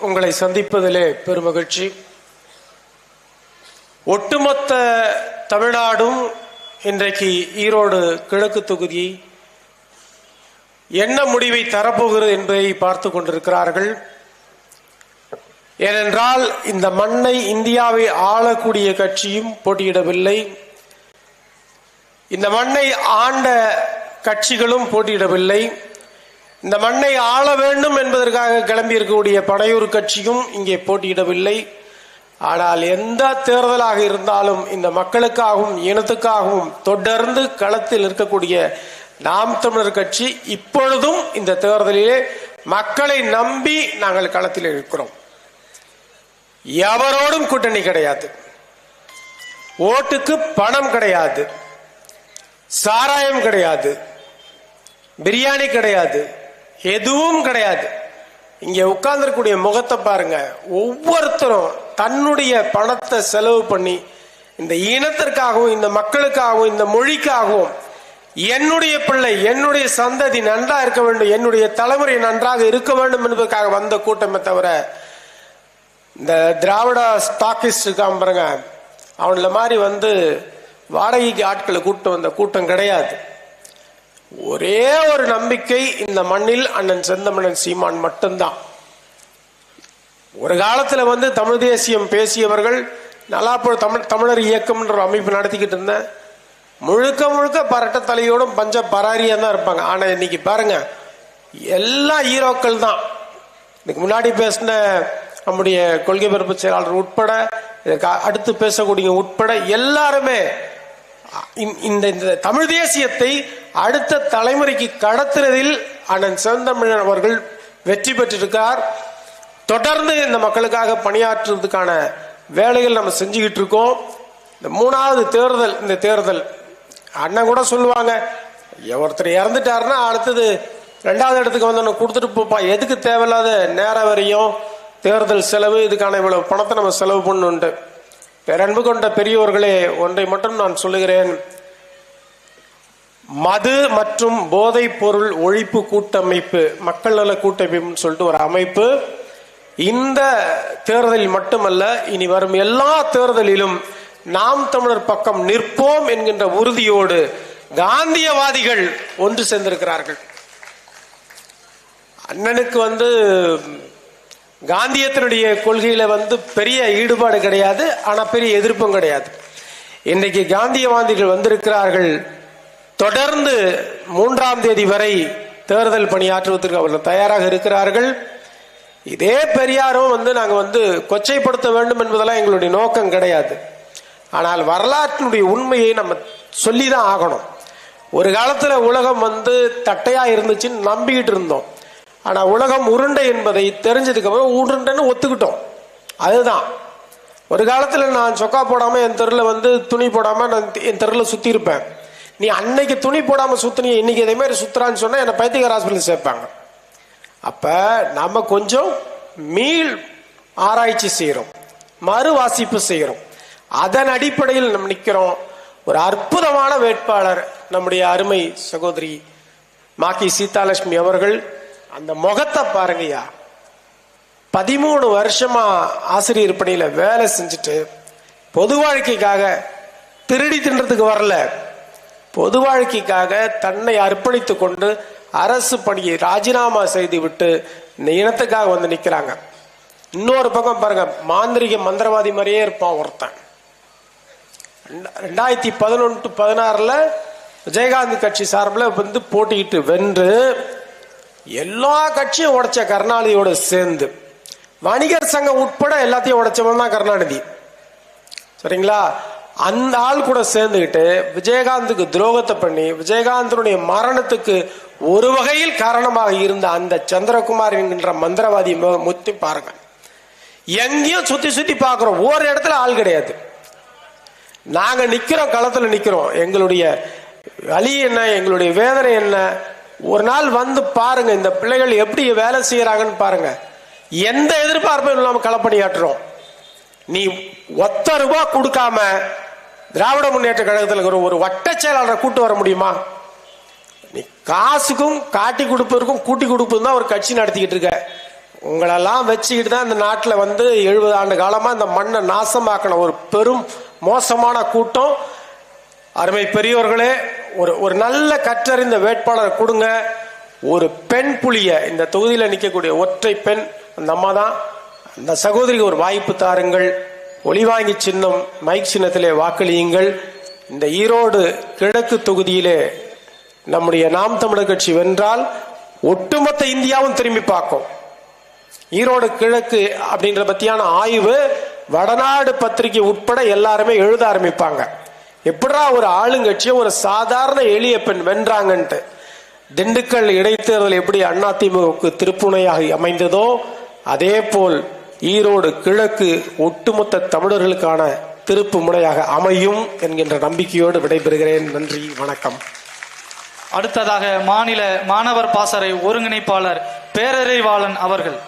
உங்களை சந்திப்பதிலே பெருமகிழ்ச்சி. ஒட்டுமொத்த தமிழ்நாடும் இன்றைக்கு ஈரோடு கிழக்கு தொகுதி என்ன முடிவை தரப்போகிறது என்பதை பார்த்து கொண்டிருக்கிறார்கள். ஏனென்றால் இந்த மண்ணை இந்தியாவை ஆளக்கூடிய கட்சியும் போட்டியிடவில்லை. இந்த மண்ணை ஆண்ட கட்சிகளும் போட்டியிடவில்லை. இந்த மண்ணை ஆள வேண்டும் என்பதற்காக கிளம்பி இருக்கக்கூடிய பனையூர் கட்சியும் இங்கே போட்டியிடவில்லை. ஆனால் எந்த தேர்தலாக இருந்தாலும் இந்த மக்களுக்காகவும் இனத்துக்காகவும் தொடர்ந்து களத்தில் இருக்கக்கூடிய நாம் தமிழர் கட்சி இப்பொழுதும் இந்த தேர்தலிலே மக்களை நம்பி நாங்கள் களத்தில் இருக்கிறோம். எவரோடும் கூட்டணி கிடையாது. ஓட்டுக்கு பணம் கிடையாது. சாராயம் கிடையாது. பிரியாணி கிடையாது. எதுவும் கிடையாது. இங்க உட்கார்ந்துருக்கூடிய முகத்தை பாருங்க. ஒவ்வொருத்தரும் தன்னுடைய பணத்தை செலவு பண்ணி இந்த இனத்திற்காகவும் இந்த மக்களுக்காகவும் இந்த மொழிக்காகவும் என்னுடைய பிள்ளை என்னுடைய சந்ததி நன்றாக இருக்க வேண்டும் என்னுடைய தலைமுறை நன்றாக இருக்க வேண்டும் என்பதற்காக வந்த கூட்டமே தவிர இந்த திராவிட ஸ்டாக்கிஸ்ட் இருக்கான் பாருங்க அவனில் மாதிரி வந்து வாடகைக்கு ஆட்களை கூட்டம் வந்த கூட்டம் கிடையாது. ஒரே ஒரு நம்பிக்கை இந்த மண்ணில் அண்ணன் செந்தமணன் சீமான் மட்டும்தான். ஒரு காலத்துல வந்து தமிழ் தேசியம் பேசியவர்கள் நல்லாப்போ தமிழ் தமிழர் இயக்கம்ன்ற அமைப்பு நடத்திக்கிட்டு இருந்தேன். முழுக்க முழுக்க பரட்ட தலையோடும் பஞ்ச பராரியா தான் இருப்பாங்க. ஆனா இன்னைக்கு பாருங்க எல்லா ஹீரோக்கள் தான். இதுக்கு முன்னாடி பேசின நம்முடைய கொள்கை பரப்பு செயலாளர் உட்பட அடுத்து பேசக்கூடிய உட்பட எல்லாருமே இந்த இந்த தமிழ் தேசியத்தை அடுத்த தலைமுறைக்கு கடத்துறதில் அண்ணன் சிவந்தமிழன் அவர்கள் வெற்றி பெற்றிருக்கார். தொடர்ந்து இந்த மக்களுக்காக பணியாற்றுறதுக்கான வேலைகள் நம்ம செஞ்சுக்கிட்டு இருக்கோம். இந்த மூணாவது தேர்தல் இந்த தேர்தல். அண்ணன் கூட சொல்லுவாங்க ஒருத்தர் இறந்துட்டாருன்னா அடுத்தது ரெண்டாவது இடத்துக்கு வந்து கொடுத்துட்டு போப்பா. எதுக்கு தேவையில்லாத நேரம் வரையும் தேர்தல் செலவு இதுக்கான இவ்வளவு பணத்தை நம்ம செலவு பண்ணுண்டு பெரன்பு கொண்ட பெரியோர்களே ஒன்றை மட்டும் நான் சொல்லுகிறேன். மது மற்றும் போதைப் பொருள் ஒழிப்பு கூட்டமைப்பு மக்கள் நல கூட்டமைப்புன்னு சொல்லிட்டு ஒரு அமைப்பு. இந்த தேர்தலில் மட்டுமல்ல இனி வரும் எல்லா தேர்தலிலும் நாம் தமிழர் பக்கம் நிற்போம் என்கின்ற உறுதியோடு காந்தியவாதிகள் ஒன்று சேர்ந்திருக்கிறார்கள். அண்ணனுக்கு வந்து காந்தியத்தினுடைய கொள்கையில வந்து பெரிய ஈடுபாடு கிடையாது ஆனா பெரிய எதிர்ப்பும் கிடையாது. இன்றைக்கு காந்தியவாதிகள் வந்திருக்கிறார்கள் தொடர்ந்து மூன்றாம் தேதி வரை தேர்தல் பணியாற்றுவதற்கு அவர்கள் தயாராக இருக்கிறார்கள். இதே பெரியாரும் வந்து நாங்கள் வந்து கொச்சைப்படுத்த வேண்டும் என்பதெல்லாம் எங்களுடைய நோக்கம் கிடையாது. ஆனால் வரலாற்றினுடைய உண்மையை நம்ம சொல்லி தான் ஆகணும். ஒரு காலத்தில் உலகம் வந்து தட்டையாக இருந்துச்சுன்னு நம்பிக்கிட்டு இருந்தோம். ஆனால் உலகம் உருண்டை என்பதை தெரிஞ்சதுக்கப்புறம் உருண்டைன்னு ஒத்துக்கிட்டோம். அதுதான். ஒரு காலத்தில் நான் சொக்கா போடாமல் என் தெருவில் வந்து துணி போடாமல் நான் என் தெருவில் சுற்றி இருப்பேன் நீ அன்னைக்கு துணி போடாம சுத்தினி இன்னைக்கு இதே மாதிரி சுத்துறான்னு சொன்னா என்னை பைத்தியகார ஹாஸ்பிட்டல் சேர்ப்பாங்க. அப்ப நம்ம கொஞ்சம் மீள் ஆராய்ச்சி செய்யறோம் மறு வாசிப்பு செய்யறோம். அதன் அடிப்படையில் நம்ம நிற்கிறோம் ஒரு அற்புதமான வேட்பாளர் நம்முடைய அருமை சகோதரி மாக்கி சீதாலட்சுமி அவர்கள் அந்த முகத்தை பாருங்கய்யா பதிமூணு வருஷமா ஆசிரியர் பணியில வேலை செஞ்சுட்டு பொது வாழ்க்கைக்காக திருடி தின்றதுக்கு வரல. பொது வாழ்க்கைக்காக தன்னை அர்ப்பணித்துக் கொண்டு அரசு பணியை ராஜினாமா செய்து விட்டு இந்த இனத்துக்காக வந்து நிக்கிறாங்க. இன்னொரு பக்கம் பாருங்க மாந்திரிக மந்திரவாதி மாதிரியே இருப்பான் ஒருத்தன். ரெண்டாயிரத்தி பதினொன்று பதினாறுல விஜயகாந்த் கட்சி சார்பில் வந்து போட்டிக்கிட்டு வென்று எல்லா கட்சியும் உடைச்ச கருணாநிதியோட சேர்ந்து வணிகர் சங்கம் உட்பட எல்லாத்தையும் உடைச்சவன் தான் கருணாநிதி. சரிங்களா? அந்த ஆள் கூட சேர்ந்துக்கிட்டு விஜயகாந்துக்கு துரோகத்தை பண்ணி விஜயகாந்தனுடைய மரணத்துக்கு ஒரு வகையில் காரணமாக இருந்த அந்த சந்திரகுமார் என்கின்ற மந்திரவாதி முத்தி பாருங்க. எங்கேயும் சுத்தி சுத்தி பார்க்குறோம். ஒரு இடத்துல ஆள் கிடையாது. நாங்க நிக்கிறோம் களத்துல நிக்கிறோம். எங்களுடைய வழி என்ன எங்களுடைய வேதனை என்ன? ஒரு நாள் வந்து பாருங்க இந்த பிள்ளைகள் எப்படி வேலை செய்யறாங்கன்னு பாருங்க. எந்த எதிர்பார்ப்பும் இல்லாம களப்பணியாற்றுறோம். நீ ஒத்த ரூபா கொடுக்காம திராவிட முன்னேற்ற கழகத்தில் இருக்கிற ஒரு வட்ட செயலாளரை கூட்டு வர முடியுமா? நீ காசுக்கும் காட்டி கொடுப்பதற்கும் கூட்டி கொடுப்பதும் தான் ஒரு கட்சி நடத்திக்கிட்டு இருக்க. உங்களெல்லாம் வச்சுக்கிட்டு தான் இந்த நாட்டில் வந்து எழுபது ஆண்டு காலமாக இந்த மண்ணை நாசமாக்கின ஒரு பெரும் மோசமான கூட்டம். அருமை பெரியோர்களே ஒரு ஒரு நல்ல கற்றறிந்த வேட்பாளரை கொடுங்க. ஒரு பெண் புலிய இந்த தொகுதியில் நிற்கக்கூடிய ஒற்றை பெண் அந்த அம்மா தான் அந்த சகோதரிக்கு ஒரு வாய்ப்பு தாருங்கள். ஒளிவாங்கி சின்னம் மைக் சின்னத்திலே வாக்களியுங்கள். இந்த ஈரோடு கிழக்கு தொகுதியிலே நம்முடைய நாம் தமிழர் கட்சி வென்றால் ஒட்டுமொத்த இந்தியாவும் திரும்பி பார்க்கும். ஈரோடு கிழக்கு அப்படின்ற பத்தியான ஆய்வு வடநாடு பத்திரிகை உட்பட எல்லாருமே எழுத ஆரம்பிப்பாங்க. எப்படா ஒரு ஆளுங்கட்சியை ஒரு சாதாரண எளிய பெண் வென்றாங்கன்ட்டு. திண்டுக்கல் இடைத்தேர்தல் எப்படி அதிமுகவுக்கு திருப்புணையாக அமைந்ததோ அதே போல் ஈரோடு கிழக்கு ஒட்டுமொத்த தமிழர்களுக்கான திருப்பு முனையாக அமையும் என்கின்ற நம்பிக்கையோடு விடைபெறுகிறேன். நன்றி வணக்கம். அடுத்ததாக மாநில மாணவர் பாசறை ஒருங்கிணைப்பாளர் பேரறிவாளன் அவர்கள்.